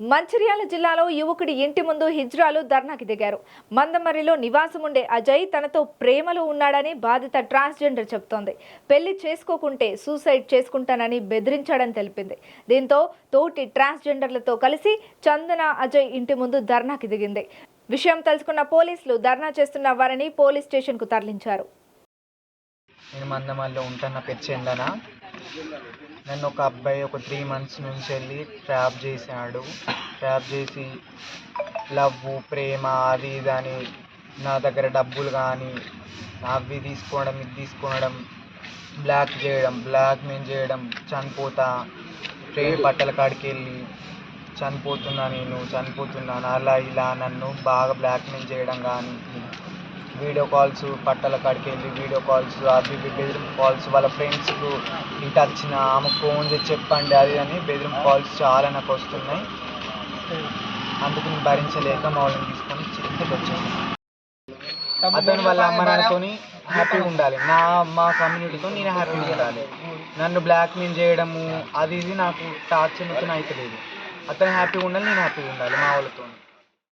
మంచిర్యాల జిల్లాలో యువకుడి ఇంటి ముందు హిజ్రాలు ధర్నాకి దిగారు. మందమర్రిలో నివాసం ఉండే అజయ్ తనతో ప్రేమలో ఉన్నాడని బాధిత ట్రాన్స్జెండర్ చెబుతోంది. పెళ్ళి చేసుకోకుంటే సూసైడ్ చేసుకుంటానని బెదిరించాడని తెలిపింది. దీంతో తోటి ట్రాన్స్జెండర్లతో కలిసి చందన అజయ్ ఇంటి ముందు ధర్నాకి దిగింది. విషయం తెలుసుకున్న పోలీసులు ధర్నా చేస్తున్న వారిని పోలీస్ స్టేషన్కు తరలించారు. నేను నన్ను ఒక అబ్బాయి ఒక త్రీ మంత్స్ నుంచి వెళ్ళి ట్రాప్ చేశాడు. ట్రాప్ చేసి లవ్ ప్రేమ అది ఇది అని నా దగ్గర డబ్బులు కానీ అవి తీసుకోవడం ఇది తీసుకోవడం బ్లాక్ చేయడం బ్లాక్మెయిల్ చేయడం చనిపోతా ట్రైన్ బట్టల కాడికి వెళ్ళి చనిపోతున్నా నేను చనిపోతున్నాను అలా ఇలా నన్ను బాగా బ్లాక్మెయిల్ చేయడం కానీ వీడియో కాల్స్ పట్టల కాడికి వెళ్ళి వీడియో కాల్స్ అవి ఇవి బెదిరింపు కాల్స్ వాళ్ళ ఫ్రెండ్స్కు ఇటు వచ్చిన ఆమె ఫోన్ చేసి చెప్పండి అది అని బెదిరింపు కాల్స్ చాలా నాకు వస్తున్నాయి. అందుకు నేను భరించలేక మా వాళ్ళని తీసుకొని చిత్తూరు వచ్చాను. అతను వాళ్ళ అమ్మ నాన్నతోని హ్యాపీగా ఉండాలి. నా మా కమ్యూనిటీతో నేను హ్యాపీగా ఉండాలి. నన్ను బ్లాక్మెయిల్ చేయడము అది ఇది నాకు టార్చర్ అవుతలేదు అతను హ్యాపీగా ఉండాలి నేను హ్యాపీగా ఉండాలి మా వాళ్ళతో